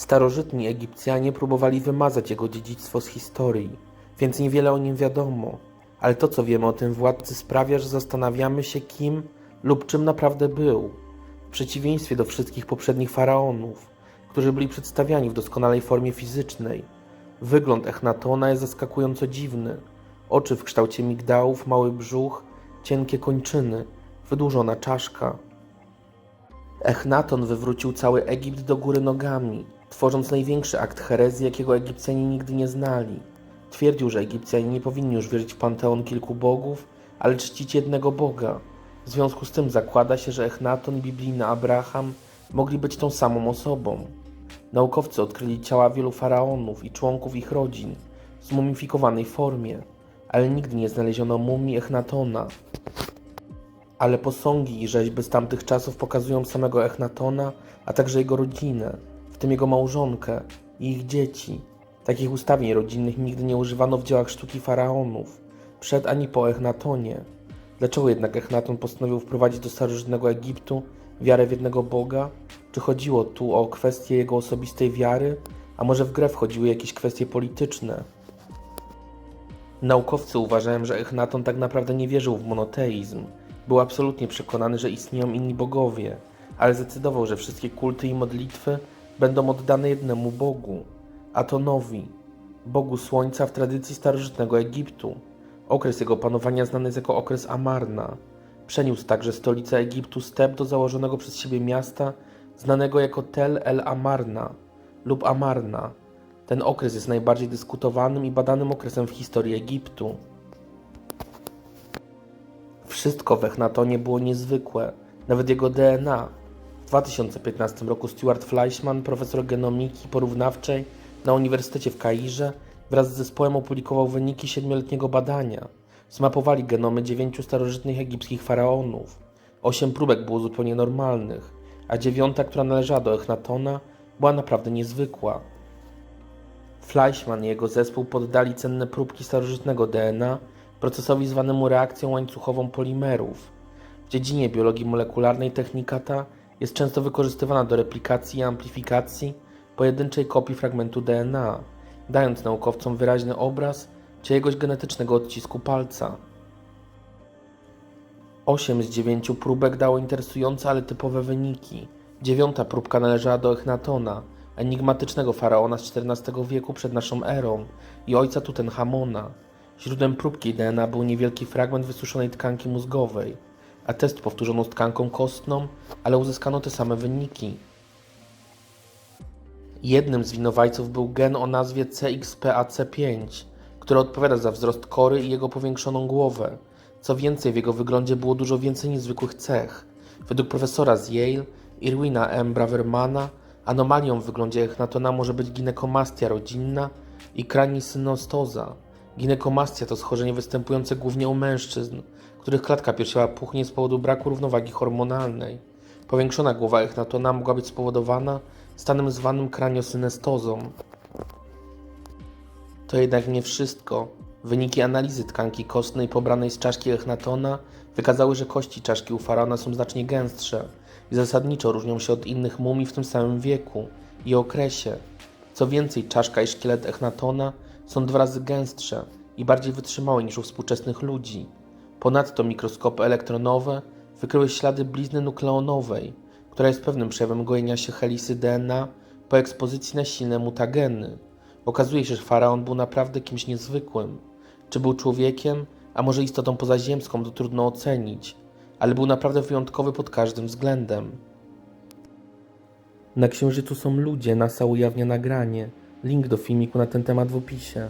Starożytni Egipcjanie próbowali wymazać jego dziedzictwo z historii, więc niewiele o nim wiadomo, ale to co wiemy o tym władcy sprawia, że zastanawiamy się kim lub czym naprawdę był, w przeciwieństwie do wszystkich poprzednich faraonów, którzy byli przedstawiani w doskonalej formie fizycznej. Wygląd Echnatona jest zaskakująco dziwny. Oczy w kształcie migdałów, mały brzuch, cienkie kończyny, wydłużona czaszka. Echnaton wywrócił cały Egipt do góry nogami, tworząc największy akt herezji, jakiego Egipcjanie nigdy nie znali. Twierdził, że Egipcjanie nie powinni już wierzyć w panteon kilku bogów, ale czcić jednego Boga. W związku z tym zakłada się, że Echnaton biblijny Abraham mogli być tą samą osobą. Naukowcy odkryli ciała wielu faraonów i członków ich rodzin w zmumifikowanej formie, ale nigdy nie znaleziono mumii Echnatona. Ale posągi i rzeźby z tamtych czasów pokazują samego Echnatona, a także jego rodzinę, tym jego małżonkę i ich dzieci. Takich ustawień rodzinnych nigdy nie używano w dziełach sztuki faraonów, przed ani po Echnatonie. Dlaczego jednak Echnaton postanowił wprowadzić do starożytnego Egiptu wiarę w jednego Boga? Czy chodziło tu o kwestię jego osobistej wiary, a może w grę wchodziły jakieś kwestie polityczne? Naukowcy uważają, że Echnaton tak naprawdę nie wierzył w monoteizm. Był absolutnie przekonany, że istnieją inni bogowie, ale zdecydował, że wszystkie kulty i modlitwy będą oddane jednemu Bogu, Atonowi, Bogu Słońca w tradycji starożytnego Egiptu. Okres jego panowania znany jest jako okres Amarna. Przeniósł także stolicę Egiptu z Teb do założonego przez siebie miasta znanego jako Tel el Amarna lub Amarna. Ten okres jest najbardziej dyskutowanym i badanym okresem w historii Egiptu. Wszystko w Echnatonie było niezwykłe, nawet jego DNA. W 2015 roku Stuart Fleischman, profesor genomiki porównawczej na Uniwersytecie w Kairze, wraz z zespołem opublikował wyniki siedmioletniego badania. Zmapowali genomy dziewięciu starożytnych egipskich faraonów. Osiem próbek było zupełnie normalnych, a dziewiąta, która należała do Echnatona, była naprawdę niezwykła. Fleischmann i jego zespół poddali cenne próbki starożytnego DNA procesowi zwanemu reakcją łańcuchową polimerów. W dziedzinie biologii molekularnej technika ta jest często wykorzystywana do replikacji i amplifikacji pojedynczej kopii fragmentu DNA, dając naukowcom wyraźny obraz czyjegoś genetycznego odcisku palca. Osiem z dziewięciu próbek dało interesujące, ale typowe wyniki. Dziewiąta próbka należała do Echnatona, enigmatycznego faraona z XIV wieku przed naszą erą i ojca Tutenchamona. Źródłem próbki DNA był niewielki fragment wysuszonej tkanki mózgowej, a test powtórzono tkanką kostną, ale uzyskano te same wyniki. Jednym z winowajców był gen o nazwie CXPAC5, który odpowiada za wzrost kory i jego powiększoną głowę. Co więcej, w jego wyglądzie było dużo więcej niezwykłych cech. Według profesora z Yale, Irwina M. Bravermana, anomalią w wyglądzie Echnatona może być ginekomastia rodzinna i kranisynostoza. Ginekomastia to schorzenie występujące głównie u mężczyzn, których klatka piersiowa puchnie z powodu braku równowagi hormonalnej. Powiększona głowa Echnatona mogła być spowodowana stanem zwanym kraniosynestozą. To jednak nie wszystko. Wyniki analizy tkanki kostnej pobranej z czaszki Echnatona wykazały, że kości czaszki u faraona są znacznie gęstsze i zasadniczo różnią się od innych mumii w tym samym wieku i okresie. Co więcej, czaszka i szkielet Echnatona są dwa razy gęstsze i bardziej wytrzymałe niż u współczesnych ludzi. Ponadto mikroskopy elektronowe wykryły ślady blizny nukleonowej, która jest pewnym przejawem gojenia się helisy DNA po ekspozycji na silne mutageny. Okazuje się, że faraon był naprawdę kimś niezwykłym. Czy był człowiekiem, a może istotą pozaziemską, to trudno ocenić, ale był naprawdę wyjątkowy pod każdym względem. Na księżycu są ludzie, NASA ujawnia nagranie. Link do filmiku na ten temat w opisie.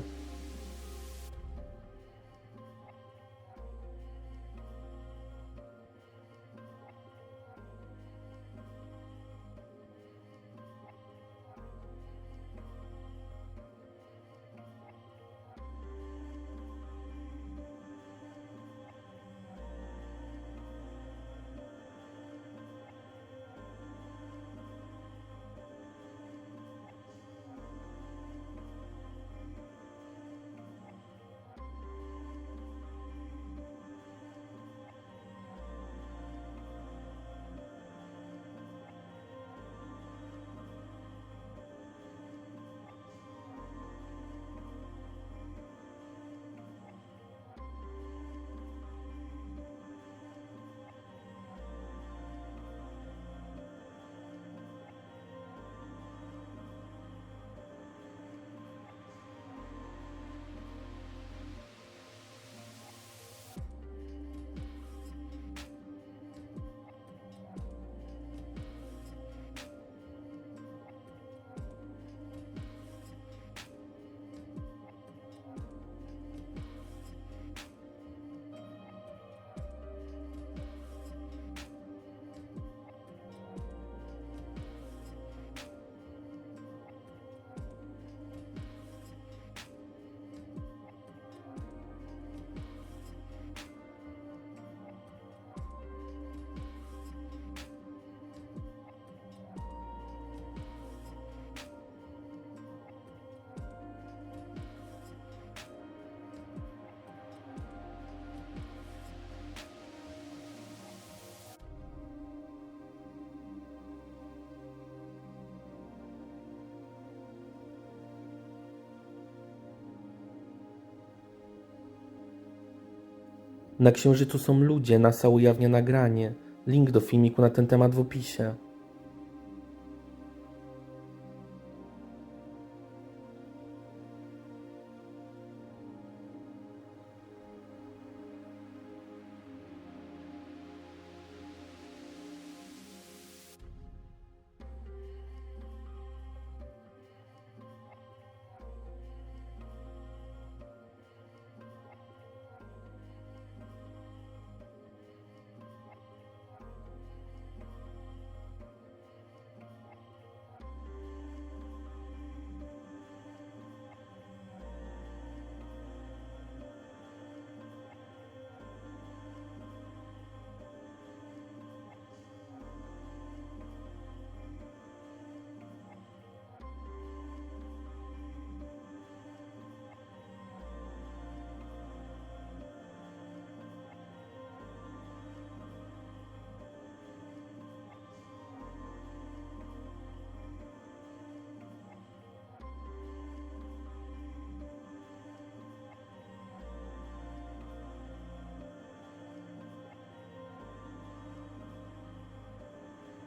Na księżycu są ludzie, NASA ujawnia nagranie. Link do filmiku na ten temat w opisie.